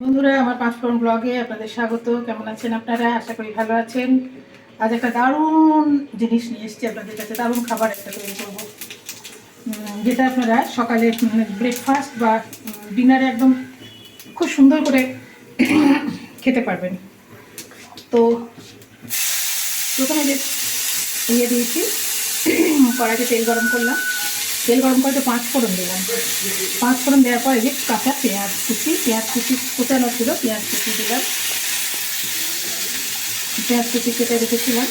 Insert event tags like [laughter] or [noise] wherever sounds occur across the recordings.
বন্ধুরা, আমার পাঁচফোরন ব্লগে আপনাদের স্বাগত। কেমন আছেন আপনারা? আশা করি ভালো আছেন। আজ একটা দারুণ জিনিস নিয়ে এসেছি আপনাদের কাছে, দারুণ খাবার একটা তৈরি করব। যেটা আপনারা সকালে ব্রেকফাস্ট বা ডিনারে একদম খুব সুন্দর করে [coughs] খেতে পারবেন। তো প্রথমে যে ইয়ে দিয়েছি, কড়াইতে তেল গরম করলাম। তেল গরম করে পাঁচ ফোড়ন দিলাম। পাঁচ ফোড়ন দেওয়ার পরে যে কাঁচা পেঁয়াজ কুচি পেঁয়াজ কুচি কোচানো ছিল পেঁয়াজ কুচি দিলাম। পেঁয়াজ কুচি কেটে রেখেছিলাম।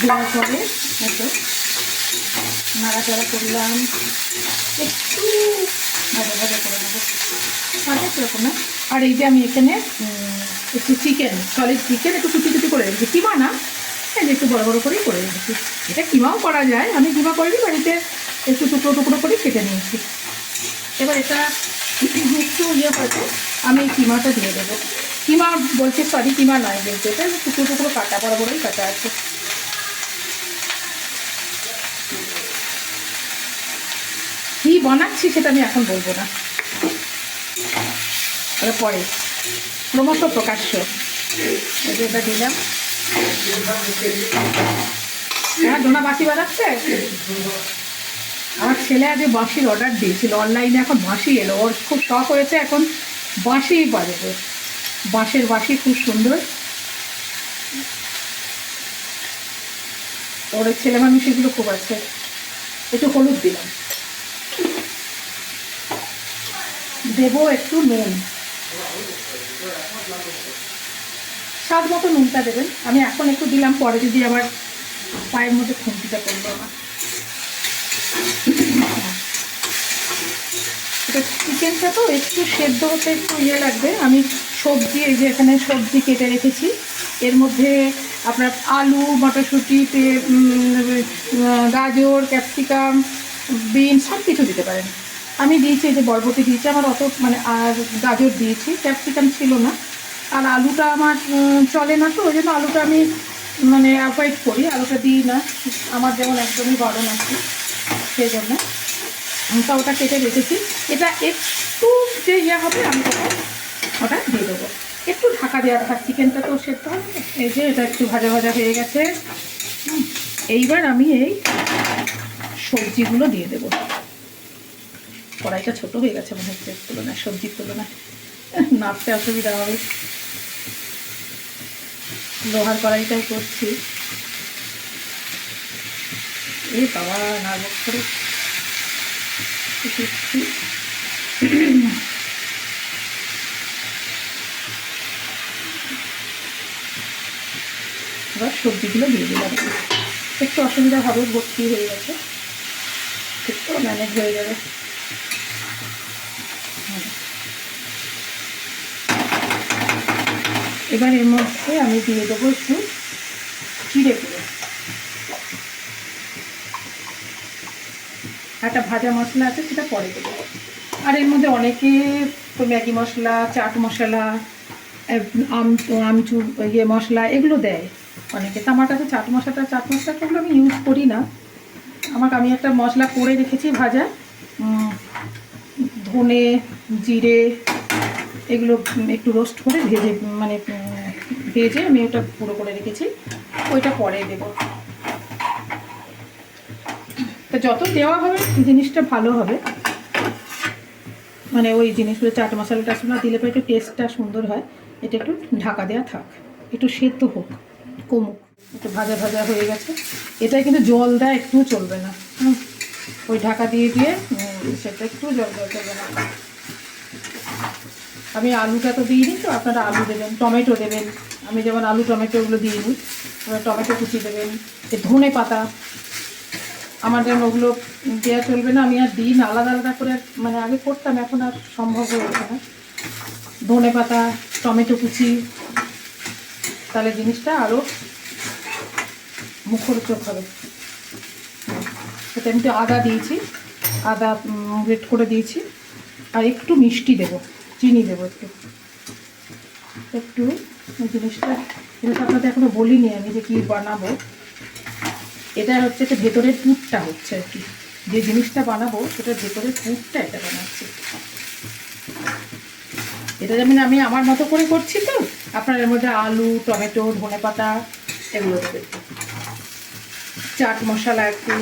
দেওয়ার পরে একটু নাড়াচাড়া করলাম। একটু ভাজা ভাজা করে নেব। সেরকম না? আর এই যে আমি এখানে একটু চিকেন সলিড চিকেন একটু কুচি কুচি করে রেখেছি। কিমা না? এই যে একটু বড় বড় করেই করে রেখেছি এটা কিমাও করা যায়? আমি কিমা করিনি, বাড়িতে একটু টুকরো টুকরো করে কেটে নিয়েছি। এবার এটা একটু ইয়ে হয়তো আমি কিমাটা দিয়ে দেবো। কিমা বলছে সরি, কিমা নয় বলছে এটা টুকরো টুকরো কাটা, বড় বড়ই কাটা আছে। কী বানাচ্ছি সেটা আমি এখন বলব না। পরে ক্রমশ প্রকাশ্য। এটা দিলাম। হ্যাঁ বানাচ্ছে আমার ছেলে আগে বাঁশির অর্ডার দিয়েছিল। অনলাইনে এখন বাঁশি এলো। ওর খুব শখ হয়েছে এখন বাঁশি বাজাবে বাঁশের বাঁশি খুব সুন্দর। ওর ছেলে মানুষ এগুলো খুব আছে। একটু হলুদ দিলাম। দেবো একটু নুন। স্বাদ মতো নুনটা দেবেন। আমি এখন একটু দিলাম, পরে যদি আবার পায়ের মধ্যে খুন্তিটা করব আমার। এটা চিকেনটা তো একটু সেদ্ধ হতে একটু ইয়ে লাগবে। আমি সবজি, এই যে এখানে সবজি কেটে রেখেছি। এর মধ্যে আপনার আলু, মটরশুঁটি গাজর, ক্যাপসিকাম বিন সব কিছু দিতে পারেন। আমি দিয়েছি, এই যে বরবটি দিয়েছি। আমার অত মানে আর গাজর দিয়েছি। ক্যাপসিকাম ছিল না। আর আলুটা আমার চলে না তো, ওই জন্য আলুটা আমি মানে অ্যাভয়েড করি। আলুটা দিই না। আমার যেমন একদমই বারণ আছে, সেই জন্য। তা ওটা কেটে রেখেছি। এটা একটু যে ইয়ে হবে, আমি ওটা ওটা দিয়ে দেবো। একটু ঢাকা দেওয়া থাক চিকেনটা তো সেদ্ধ হবে। এই যে, এটা একটু ভাজা ভাজা হয়ে গেছে। এইবার আমি এই সবজিগুলো দিয়ে দেবো। কড়াইটা ছোট হয়ে গেছে মনে হচ্ছে তুলনায় সবজির তুলনায়। নাড়তে অসুবিধা হবে। লোহার কড়াইটাই করছি। এই বাবা নাড়ব করে একটু এবার সবজিগুলো দিয়ে দিলাম। একটু অসুবিধা হবে, ভর্তি হয়ে গেছে। একটু ম্যানেজ হয়ে যাবে। এবার এর মধ্যে আমি দিয়ে দেবো একটু চিড়ে গুঁড়ো। একটা ভাজা মশলা আছে, সেটা পরে দেবো। আর এর মধ্যে অনেকে তো ম্যাগি মশলা, চাট মশলা আম আমচুর ইয়ে মশলা এগুলো দেয় অনেকে। তো আমার কাছে চাট মশলাটা চাট মশলাটা এগুলো আমি ইউজ করি না। আমাকে, আমি একটা মশলা করে রেখেছি ভাজা। ধনে, জিরে এগুলো একটু রোস্ট করে ভেজে মানে ভেজে আমি ওটা পুরো করে রেখেছি। ওইটা পরে দেবো। তা যত দেওয়া হবে, জিনিসটা ভালো হবে। মানে ওই জিনিসগুলো, চাট মশলা টাশলা দিলে পরে একটু টেস্টটা সুন্দর হয়। এটা একটু ঢাকা দেওয়া থাক। একটু সেদ্ধ হোক, কমুক। একটু ভাজা ভাজা হয়ে গেছে। এটাই কিন্তু জল দেয় একটু চলবে না। ওই ঢাকা দিয়ে দিয়ে সেটা একটু জল দেওয়া চলবে না। আমি আলুটা তো দিইনি, তো আপনারা আলু দেবেন, টমেটো দেবেন। আমি যেমন আলু, টমেটো ওগুলো দিইনি, এবার টমেটো কুচি দেবেন ধনে পাতা। আমার যেমন ওগুলো দেওয়া চলবে না, আমি আর দিন আলাদা আলাদা করে মানে আগে করতাম, এখন আর সম্ভব হয়ে ওঠে না। ধনে পাতা, টমেটো কুচি, তাহলে জিনিসটা আরও মুখরোচক হবে। সেটা আমি একটু আদা দিয়েছি, আদা গ্রেট করে দিয়েছি, আর একটু মিষ্টি দেব। চিনি দেবো একটু। একটু জিনিসটা। জিনিসটা আপনাদের এখনও বলিনি আমি যে কী বানাবো। এটা হচ্ছে যে ভেতরের পুরটা হচ্ছে আর কি। যে জিনিসটা বানাবো সেটার ভেতরের পুরটা এটা বানাচ্ছি। এটা যেমন আমি আমার মতো করে করছি তো, আপনার এর মধ্যে আলু, টমেটো, ধনে পাতা, এগুলো দেবেন চাট মশলা একটু।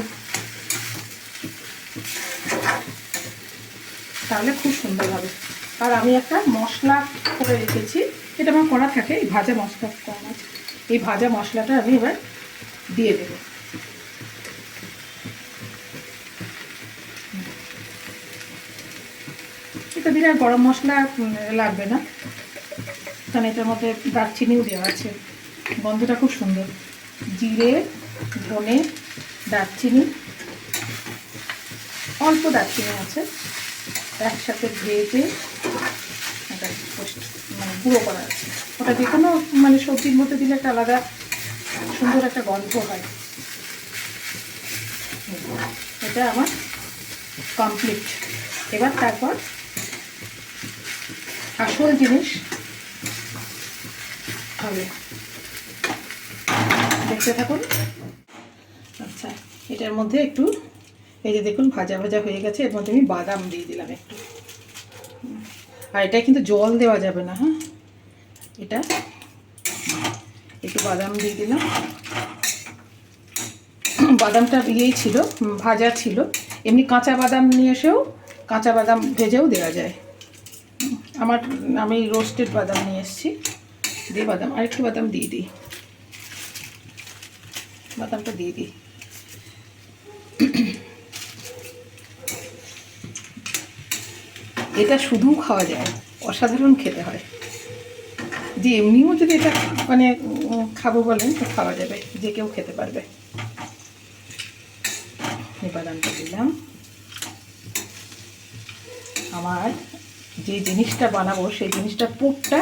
তাহলে খুব সুন্দর হবে। আর আমি একটা মশলা করে রেখেছি। এটা আমার করা থাকে, এই ভাজা মশলা কম আছে। এই ভাজা মশলাটা আমি এবার দিয়ে দেবো। এটা দিলে আর গরম মশলা লাগবে না। কারণ এটার মধ্যে দারচিনিও দেওয়া আছে। গন্ধটা খুব সুন্দর। জিরে, ধনে, দারচিনি, অল্প দারচিনি আছে। একসাথে ভেজে মানে গুঁড়ো করা আছে। ওটা যে কোনো মানে সবজির মধ্যে দিলে একটা আলাদা সুন্দর একটা গন্ধ হয়। এটা আমার কমপ্লিট এবার তারপর আসল জিনিস হবে। দেখতে থাকুন। আচ্ছা এটার মধ্যে একটু এই যে দেখুন, ভাজা ভাজা হয়ে গেছে। এর মধ্যে আমি বাদাম দিয়ে দিলাম একটু। আর এটা কিন্তু জল দেওয়া যাবে না হ্যাঁ? এটা একটু বাদাম দিয়ে দিলাম। বাদামটা ইয়েই ছিল ভাজা ছিল। এমনি কাঁচা বাদাম নিয়ে এসেও, কাঁচা বাদাম ভেজেও দেওয়া যায়। আমার, আমি রোস্টেড বাদাম নিয়ে এসেছি। দিয়ে বাদাম, আরেকটু বাদাম দিয়ে দিই। বাদামটা দিয়ে দিই। এটা শুধু খাওয়া যায়, অসাধারণ খেতে হয়। যে এমনিও যদি এটা মানে খাব বলেন, তো খাওয়া যাবে, যে কেউ খেতে পারবে। বাদামটা দিলাম আমার যে জিনিসটা বানাবো, সেই জিনিসটা পুরটা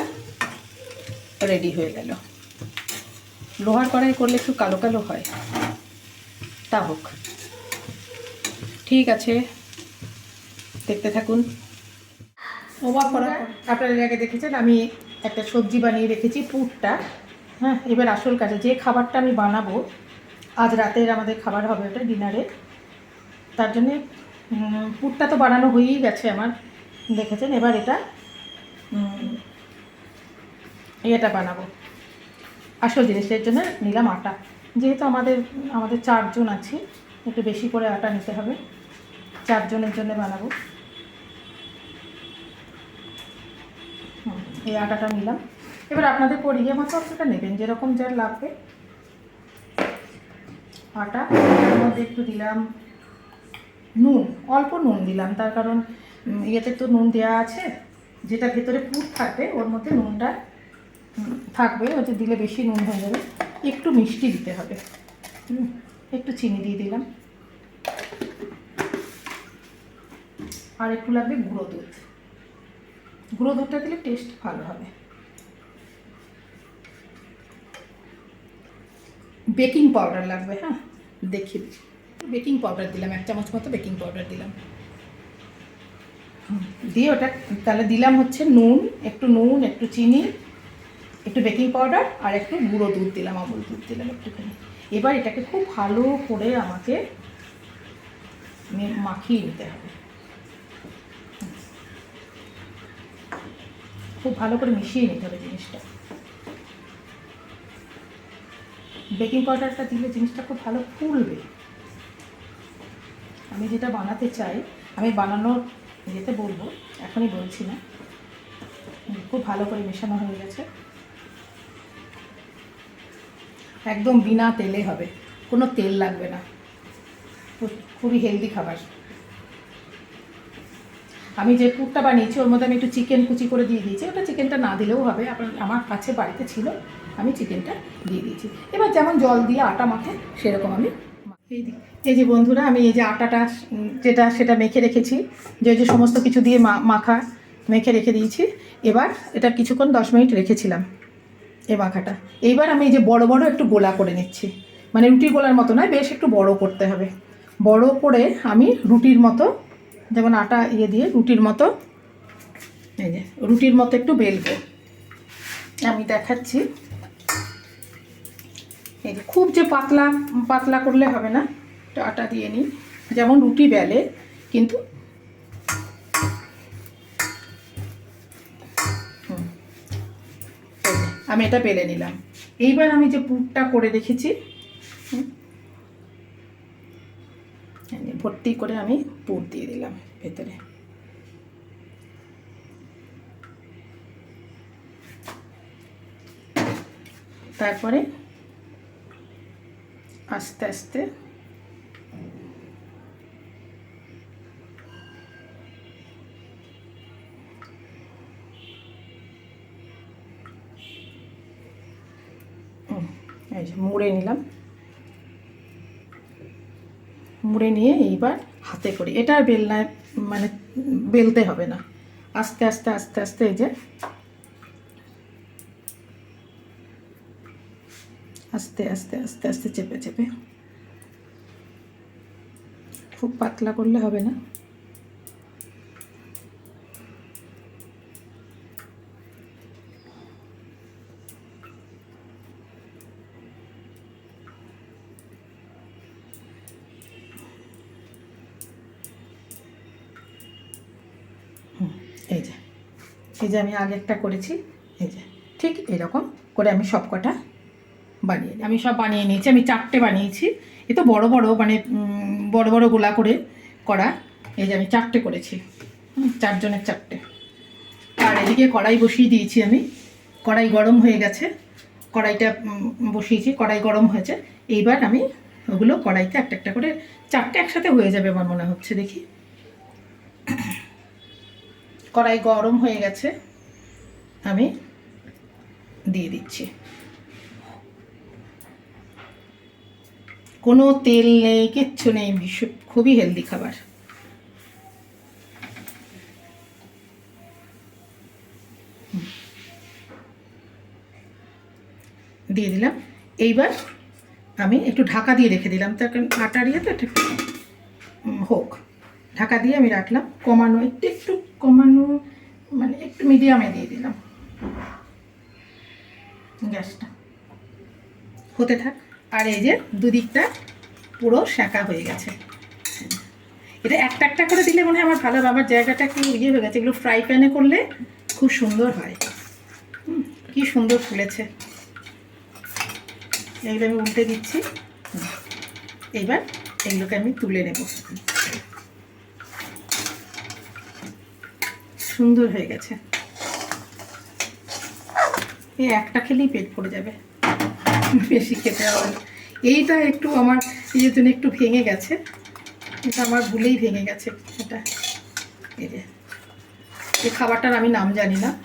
রেডি হয়ে গেল। লোহার কড়াই করলে একটু কালো কালো হয়। তা হোক। ঠিক আছে। দেখতে থাকুন। করার পর আপনারা আগে দেখেছেন, আমি একটা সবজি বানিয়ে রেখেছি, পুরটা। হ্যাঁ এবার আসল কাজে যে খাবারটা আমি বানাবো, আজ রাতের আমাদের খাবার হবে ওটা ডিনারে। তার জন্যে পুরটা তো বানানো হয়েই গেছে আমার, দেখেছেন? এবার এটা এটা বানাবো। আসল জিনিসের জন্য নিলাম আটা। যেহেতু আমাদের আমাদের চারজন আছি, একটু বেশি করে আটা নিতে হবে। চারজনের জন্য বানাবো। এই আটাটা নিলাম। এবার আপনাদের পরিয়ে মতো আপনারা নেবেন, যেরকম যার লাগবে। আটা মধ্যে একটু দিলাম নুন, অল্প নুন দিলাম, তার কারণ ইয়েতে তো নুন দেওয়া আছে, যেটা ভেতরে পুর থাকবে, ওর মধ্যে নুনটা থাকবে ওতে দিলে বেশি নুন হয়ে যাবে। একটু মিষ্টি দিতে হবে। একটু চিনি দিয়ে দিলাম। আর একটু লাগবে গুঁড়ো দুধ। গুঁড়ো দুধটা দিলে টেস্ট ভালো হবে। বেকিং পাউডার লাগবে হ্যাঁ? দেখি। বেকিং পাউডার দিলাম, এক চামচ মতো বেকিং পাউডার দিলাম। দিয়ে ওটা, তাহলে দিলাম হচ্ছে নুন, একটু নুন, একটু চিনি, একটু বেকিং পাউডার আর একটু গুঁড়ো দুধ দিলাম, আমুল দুধ দিলাম একটুখানি। এবার এটাকে খুব ভালো করে আমাকে মাখিয়ে নিতে হবে। খুব ভালো করে মিশিয়ে নিতে হবে জিনিসটা। বেকিং পাউডারটা দিলে জিনিসটা খুব ভালো ফুলবে। আমি যেটা বানাতে চাই, আমি বানানোর ইয়েতে বলব, এখনই বলছি না। খুব ভালো করে মেশানো হয়ে গেছে। একদম বিনা তেলে হবে। কোনো তেল লাগবে না। খুবই হেলদি খাবার। আমি যে পুরটা বানিয়েছি, ওর মধ্যে আমি একটু চিকেন কুচি করে দিয়ে দিয়েছি। ওটা চিকেনটা না দিলেও হবে, আপনার, আমার কাছে বাড়িতে ছিল, আমি চিকেনটা দিয়ে দিয়েছি। এবার যেমন জল দিয়ে আটা মাখে, সেরকম আমি এই যে বন্ধুরা, আমি এই যে আটাটা যেটা, সেটা মেখে রেখেছি, যে যে সমস্ত কিছু দিয়ে মাখা, মেখে রেখে দিয়েছি। এবার এটা কিছুক্ষণ দশ মিনিট রেখেছিলাম, এই মাখাটা। এইবার আমি এই যে বড় বড় একটু গোলা করে নিচ্ছি। মানে রুটির গোলার মতো নয়, বেশ একটু বড় করতে হবে। বড় করে আমি রুটির মতো যেমন আটা ইয়ে দিয়ে রুটির মতো। এই যে, রুটির মতো একটু বেলবো। আমি দেখাচ্ছি। এই যে, খুব যে পাতলা পাতলা করলে হবে না, একটু আটা দিয়ে নিই। যেমন রুটি বেলে, কিন্তু আমি এটা বেলে নিলাম। এইবার আমি যে পুরটা করে রেখেছি ভর্তি করে আমি পুর দিয়ে দিলাম ভেতরে। তারপরে আস্তে আস্তে এই যে মুড়ে নিলাম। মুড়ে নিয়ে এইবার হাতে করি। এটা আর বেলনায় মানে বেলতে হবে না। আস্তে আস্তে আস্তে আস্তে এই যে। আস্তে আস্তে আস্তে আস্তে চেপে চেপে। খুব পাতলা করলে হবে না। এই যে আমি আগে একটা করেছি। এই যে, ঠিক এরকম করে আমি সব কটা বানিয়ে আমি সব বানিয়ে নিয়েছি, আমি চারটে বানিয়েছি। এ তো বড় বড় মানে বড় বড় গোলা করে করা। এই যে আমি চারটে করেছি চারজনের চারটে। আর এদিকে কড়াই বসিয়ে দিয়েছি আমি। কড়াই গরম হয়ে গেছে। কড়াইটা বসিয়েছি, কড়াই গরম হয়েছে। এইবার আমি ওগুলো কড়াইতে একটা একটা করে, চারটে একসাথে হয়ে যাবে আমার মনে হচ্ছে দেখি। কড়াই গরম হয়ে গেছে, আমি দিয়ে দিচ্ছি। কোনো তেল নেই, কিচ্ছু নেই খুবই হেলদি খাবার। দিয়ে দিলাম। এইবার আমি একটু ঢাকা দিয়ে রেখে দিলাম, তার কারণ আটার ইয়ে তো একটু হোক। ঢাকা দিয়ে আমি রাখলাম, কমানো একটু একটু মিডিয়ামে দিয়ে দিলাম। গ্যাসটা। হতে থাক। আর এই যে দুদিকটা পুরো শাঁকা হয়ে গেছে। এটা একটা একটা করে দিলে মনে হয় আমার ভালো বাবার জায়গাটা একটু ইয়ে হয়ে গেছে। এগুলো ফ্রাই প্যানে করলে খুব সুন্দর হয়। কি সুন্দর ফুলেছে। এগুলো আমি উল্টে দিচ্ছি। হুম, এইবার এগুলোকে আমি তুলে নেব। সুন্দর হয়ে গেছে। এই একটা খেলেই পেট ভরে যাবে। বেশি খেতে হবে। এইটা একটু আমার ইয়ের জন্য একটু ভেঙে গেছে। এটা আমার ভুলেই ভেঙে গেছে এটা। এই যে, এই খাবারটার আমি নাম জানি না।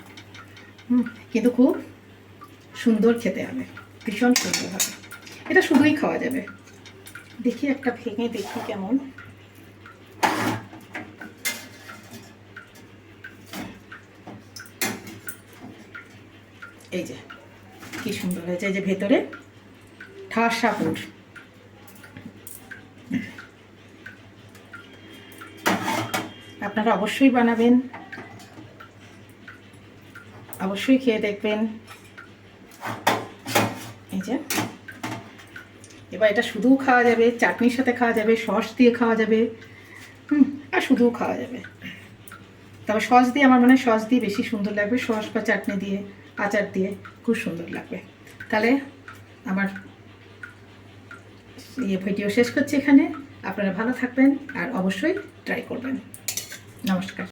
কিন্তু খুব সুন্দর খেতে হবে। ভীষণ সুন্দর হবে। এটা শুধুই খাওয়া যাবে। দেখি একটা ভেঙে দেখি কেমন। এই যে, কি সুন্দর হয়েছে, এই যে ভেতরে ঠাসা পুর আপনারা অবশ্যই বানাবেন, অবশ্যই খেয়ে দেখবেন। এই যে, এবার এটা শুধুও খাওয়া যাবে, চাটনির সাথে খাওয়া যাবে, সস দিয়ে খাওয়া যাবে, হুম, আর শুধুও খাওয়া যাবে। তবে সস দিয়ে, আমার মনে হয় সস দিয়ে বেশি সুন্দর লাগবে, সস বা চাটনি দিয়ে। আচার দিয়ে খুব সুন্দর লাগবে। তাহলে আমার ইয়ে ভিডিও শেষ করছি এখানে। আপনারা ভালো থাকবেন আর অবশ্যই ট্রাই করবেন। নমস্কার।